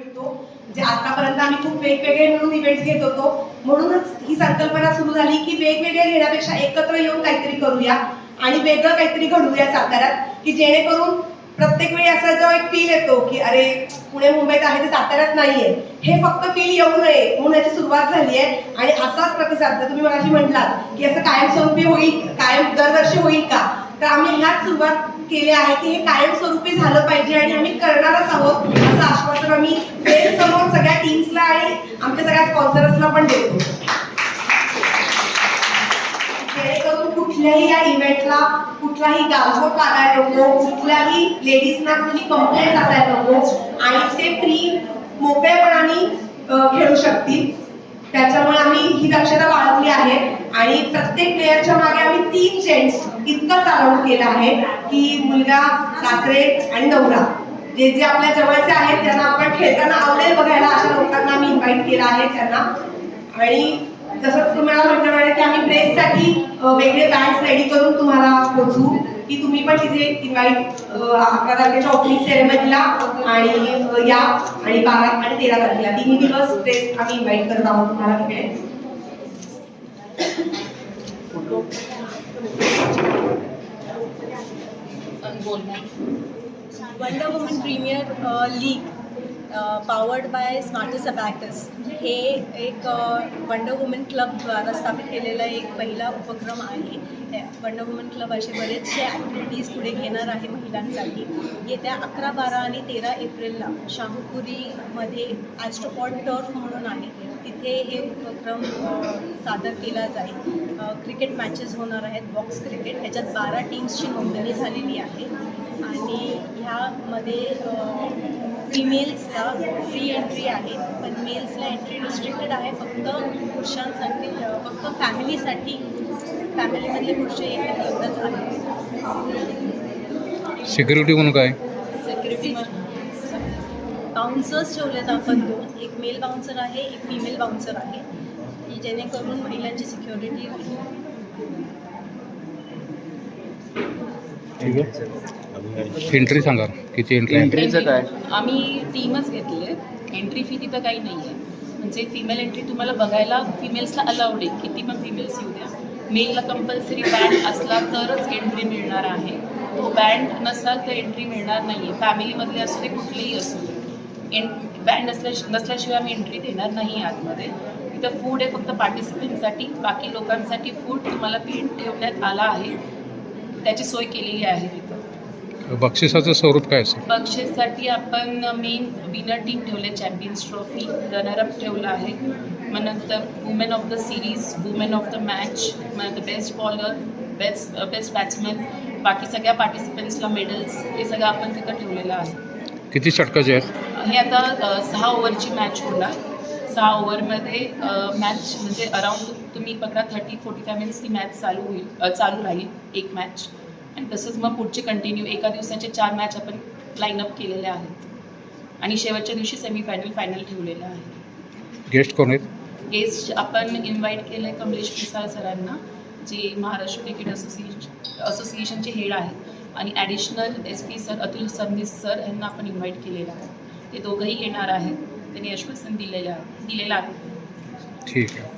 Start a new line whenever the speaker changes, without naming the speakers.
मिळतो. म्हणजे आतापर्यंत आम्ही खूप वेगवेगळे मिळून इव्हेंट्स घेत होतो. म्हणूनच ही संकल्पना सुरू झाली की वेगवेगळे घेण्यापेक्षा एकत्र येऊन काहीतरी करूया आणि वेगळं काहीतरी घडवूया साताऱ्यात की जेणेकरून प्रत्येक वेळी असा जो एक फील येतो की अरे पुणे मुंबईत आहे ते साताऱ्यात नाहीये. हे फक्त फील येऊ नये म्हणून याची सुरुवात झाली आहे. आणि असाच प्रतिसाद जर तुम्ही मगाशी म्हटलात की असं कायमस्वरूपी होईल कायम दरवर्षी होईल का? तर आम्ही ह्याच सुरुवात केली आहे की हे कायमस्वरूपी झालं पाहिजे आणि आम्ही करणारच आहोत. आश्वासन आम्ही समोर सगळ्या टीम्सला आणि आमच्या सगळ्या स्पॉन्सर्सला पण देतो जेणेकरून कुठल्याही या इव्हेंटला कुठलाही गालबोट लागायला नको कुठल्याही लेडीजना कुठली कंप्लेंट असायला नको आणि ते फ्री मोकळेपणाने खेळू शकतील. त्याच्यामुळे आम्ही ही दक्षता बाळगली आहे आणि प्रत्येक प्लेअरच्या मागे आम्ही तीन जेंट्स इतकं चालवून केलं आहे की मुलगा सासरे आणि नवरा. जे जे आपल्या जवळचे आहेत त्यांना आपण खेळताना आवडेल बघायला अशा लोकांना आम्ही इन्व्हाइट केलं आहे त्यांना. आणि जसं तुम्हाला म्हटलं मॅडम की आम्ही प्रेससाठी वेगळे बँड्स रेडी करून तुम्हाला पोहोचू की तुम्ही पण तिथे इन्व्हाइट अकरा तारखेच्या ओपनिंग सेरेमनीला आणि या आणि बारा आणि तेरा तारखेला. तिन्ही दिवस प्रेस आम्ही इन्व्हाइट करत आहोत तुम्हाला तिकडे.
Wonder woman premier league powered by Smarts Abacus हे एक वंडर वुमन क्लबद्वारा स्थापित केलेला एक पहिला उपक्रम आहे. वंडर वुमन क्लब असे बरेचसे ॲक्टिव्हिटीज पुढे घेणार आहे महिलांसाठी. येत्या अकरा बारा आणि तेरा एप्रिलला शाहूपुरीमध्ये ॲस्ट्रोपॉट टर्फ म्हणून आहे. तिथे हे उपक्रम uh, सादर केला जाईल. Uh, क्रिकेट मॅचेस होणार आहेत. बॉक्स क्रिकेट ह्याच्यात बारा टीम्सची नोंदणी झालेली आहे. आणि ह्यामध्ये फिमेल्सला फ्री एंट्री आहे. पण मेल्सला एंट्री रिस्ट्रिक्टेड आहे. फक्त पुरुषांसाठी फक्त फॅमिलीसाठी फॅमिलीमधले पुरुष येतात एवढंच आहे
सिक्युरिटी म्हणून काय?
सेक्युरिटी बाउन्सर्स ठेवलेत आपण दोन. एक मेल बाउन्सर आहे एक फिमेल बाउन्सर आहे. की जेणेकरून महिलांची सिक्युरिटी राहील.
ठीक आहे. एंट्री सांगा किती एंट्री आहे?
एंट्रीचं काय?
आम्ही टीमच घेतली आहे. एंट्री फी तिथं काही नाही आहे म्हणजे फिमेल एंट्री तुम्हाला बघायला फिमेल्सला अलाउड आहे. किती पण फिमेल्स येऊ द्या. मेलला कंपल्सरी बँड असला तरच एंट्री मिळणार आहे. तो बँड नसला तर एंट्री मिळणार नाही आहे फॅमिलीमधले असू दे कुठलेही असू दे. एन बँड नसल्या नसल्याशिवाय आम्ही एंट्री देणार नाही आतमध्ये. इथं फूड आहे फक्त पार्टिसिपेंटसाठी बाकी लोकांसाठी फूड तुम्हाला पी ठेवण्यात आला आहे. त्याची सोय केलेली आहे तिथं
बक्षिसाचं स्वरूप काय असेल?
बक्षीससाठी आपण मेन विनर टीम ठेवले चॅम्पियन्स ट्रॉफी रनरअप ठेवला आहे. मग नंतर women of the series women of the match मग best bowler best best batsman बाकी सगळ्या पार्टिसिपंट्सला मेडल्स हे सगळं आपण तिथं ठेवलेलं आहे.
किती षटकाचे आहेत?
हे आता सहा ओव्हरची मॅच होणार. सहा ओव्हरमध्ये मॅच म्हणजे अराउंड तुम्ही बघा थर्टी फोर्टी फाय मिनिट्स ती मॅच चालू होईल चालू राहील एक मॅच आणि तसंच मग पुढचे कंटिन्यू एका दिवसाचे चार मॅच आपण लाईनअप केलेल्या आहेत. आणि शेवटच्या दिवशी सेमीफायनल फायनल ठेवलेलं आहे.
गेस्ट कोण आहेत?
गेस्ट आपण इन्व्हाइट केलं आहे कमलेश पिसाळ सरांना जे महाराष्ट्र क्रिकेट असोसिएशन असोसिएशनचे हेड आहेत. आणि additional S P sir Atul Sandesh sir यांना आपण इन्व्हाइट केलेलं आहे. ते दोघंही येणार आहेत. त्यांनी आश्वासन दिलेलं आहे दिलेलं आहे.
ठीक आहे.